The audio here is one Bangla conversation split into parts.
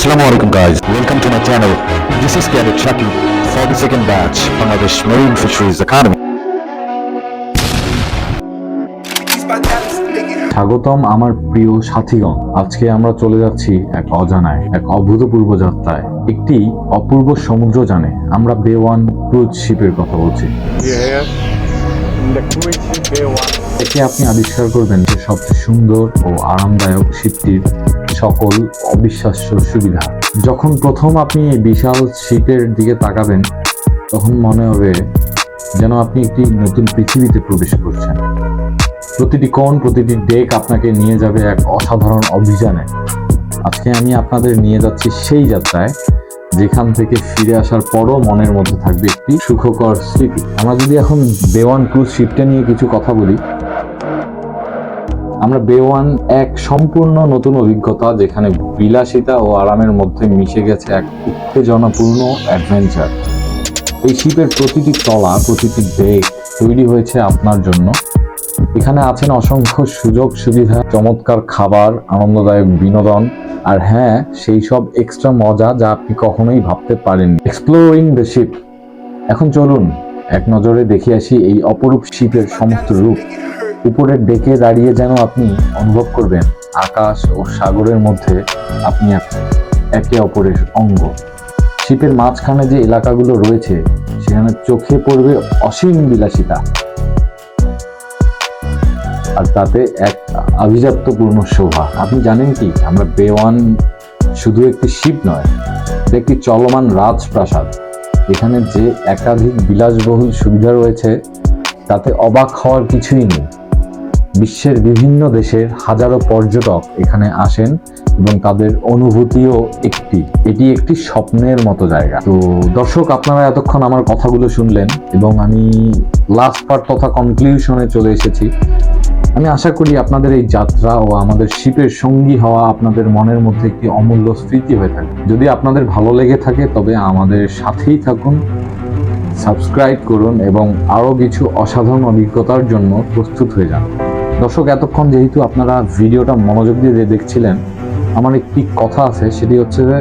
Assalamu alaikum guys, welcome to my channel. This is Cadet Shaki for the second batch Bangladesh Marine Fisheries Academy. স্বাগতম আমার প্রিয় সাথীগণ আজকে আমরা চলে যাচ্ছি এক অজানায় এক অভূতপূর্ব যাত্রায় একটি অপূর্ব সমুদ্র জানে আমরা বে ওয়ান ক্রুজ শিপের কথা বলছি একে আপনি আবিষ্কার করবেন যে সবচেয়ে সুন্দর ও আরামদায়ক শিপটির সকল অবিশ্বাস্য সুবিধা। যখন প্রথম আপনি বিশাল শিপের দিকে তাকাবেন, তখন মনে হবে যেন আপনি একটি নতুন পৃথিবীতে প্রবেশ করছেন। প্রতিটি কোণ, প্রতিটি ডেক আপনাকে নিয়ে যাবে এক অসাধারণ অভিযানে। আজকে আমি আপনাদের নিয়ে যাচ্ছি সেই যাত্রায়। যেখান থেকে ফিরে আসার পরও মনের মধ্যে থাকবে একটি সুখকর স্মৃতি। আমরা যদি এখন বেওয়ান ক্রুজ শিপটা নিয়ে কিছু কথা বলি, আমরা বেওয়ান এক সম্পূর্ণ নতুন অভিজ্ঞতা যেখানে বিলাসিতা ও আরামের মধ্যে মিশে গেছে এক উত্তেজনাপূর্ণ অ্যাডভেঞ্চার এই শিপের প্রতিটি তলা, প্রতিটি ডেক তৈরি হয়েছে আপনার জন্য। এখানে আছেন অসংখ্য সুযোগ সুবিধা চমৎকার খাবার, আনন্দদায়ক বিনোদন আর হ্যাঁ সেই সব এক্সট্রা মজা যা আপনি কখনোই ভাবতে পারেননি। এক্সপ্লোরিং দ্য শিপ এখন চলুন, এক নজরে দেখে আসি এই অপরূপ শিপের সমস্ত রূপ। উপরের ডেকে দাঁড়িয়ে যেন আপনি অনুভব করবেন, আকাশ ও সাগরের মধ্যে আপনি একে অপরের অঙ্গ। শিপের মাঝখানে যে এলাকাগুলো রয়েছে, সেখানে চোখে পড়বে অসীম বিলাসিতা। আর তাতে এক আভিজাত্যপূর্ণ শোভা। আপনি জানেন কি? আমরা বেওয়ান শুধু একটি শিপ নয়, এটা একটি চলমান রাজপ্রাসাদ। এখানে যে একাধিক বিলাসবহুল সুবিধা রয়েছে, তাতে অবাক হওয়ার কিছুই নেই। বিশ্বের বিভিন্ন দেশের হাজারো পর্যটক এখানে আসেন এবং তাদের অনুভূতিও একটি। এটি একটি স্বপ্নের মতো জায়গা। তো দর্শক, আপনারা এতক্ষণ আমার কথাগুলো শুনলেন এবং আমি লাস্ট পার্ট তথা কনক্লিউশনে চলে এসেছি। আমি আশা করি আপনাদের এই যাত্রা ও আমাদের শিপের সঙ্গী হওয়া আপনাদের মনের মধ্যে একটি অমূল্য স্মৃতি হয়ে থাকে। যদি আপনাদের ভালো লেগে থাকে, তবে আমাদের সাথেই থাকুন, সাবস্ক্রাইব করুন এবং আরও কিছু অসাধারণ অভিজ্ঞতার জন্য প্রস্তুত হয়ে যান। দর্শক, এতক্ষণ যেহেতু আপনারা ভিডিওটা মনোযোগ দিয়ে দেখছিলেন, আমার একটি কথা আছে, সেটি হচ্ছে যে,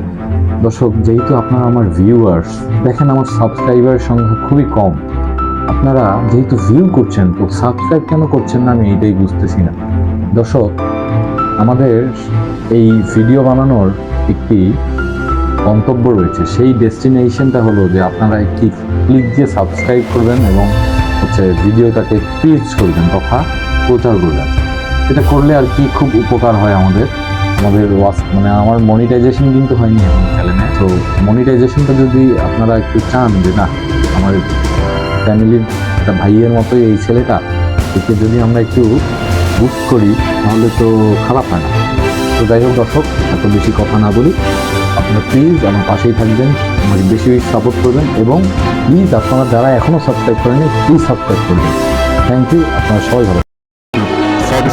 দর্শক, যেহেতু আপনারা আমার ভিউয়ার্স দেখেন আমার সাবস্ক্রাইবারের সংখ্যা খুবই কম। আপনারা যেহেতু ভিউ করছেন, তো সাবস্ক্রাইব কেন করছেন না আমি এইটাই বুঝতেছি না। দর্শক, আমাদের এই ভিডিও বানানোর একটি গন্তব্য রয়েছে। সেই ডেস্টিনেশনটা হলো যে আপনারা একটি ক্লিক দিয়ে সাবস্ক্রাইব করবেন এবং হচ্ছে ভিডিওটাকে পিচ করবেন তথা প্রচার করবেন। এটা করলে আর কি খুব উপকার হয় আমাদের। আমাদের ওয়াচ মানে আমার মনিটাইজেশন কিন্তু হয়নি এখন চ্যানেলে তো মনিটাইজেশনটা যদি আপনারা একটু চান যে না, আমার ফ্যামিলির একটা ভাইয়ের মতোই এই ছেলেটা। একে যদি আমরা একটু বুস্ট করি, তাহলে তো খারাপ হয় না। তো যাই হোক দর্শক, এত বেশি কথা না বলি। আপনারা প্লিজ আমার পাশেই থাকবেন, আমাকে বেশি বেশি সাপোর্ট করবেন এবং প্লিজ আপনারা যারা এখনও সাবস্ক্রাইব করেনি প্লিজ সাবস্ক্রাইব করবেন থ্যাংক ইউ আপনারা সবাই ভালো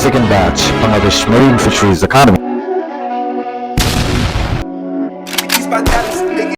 second batch, Bangladesh Marine Fisheries Academy.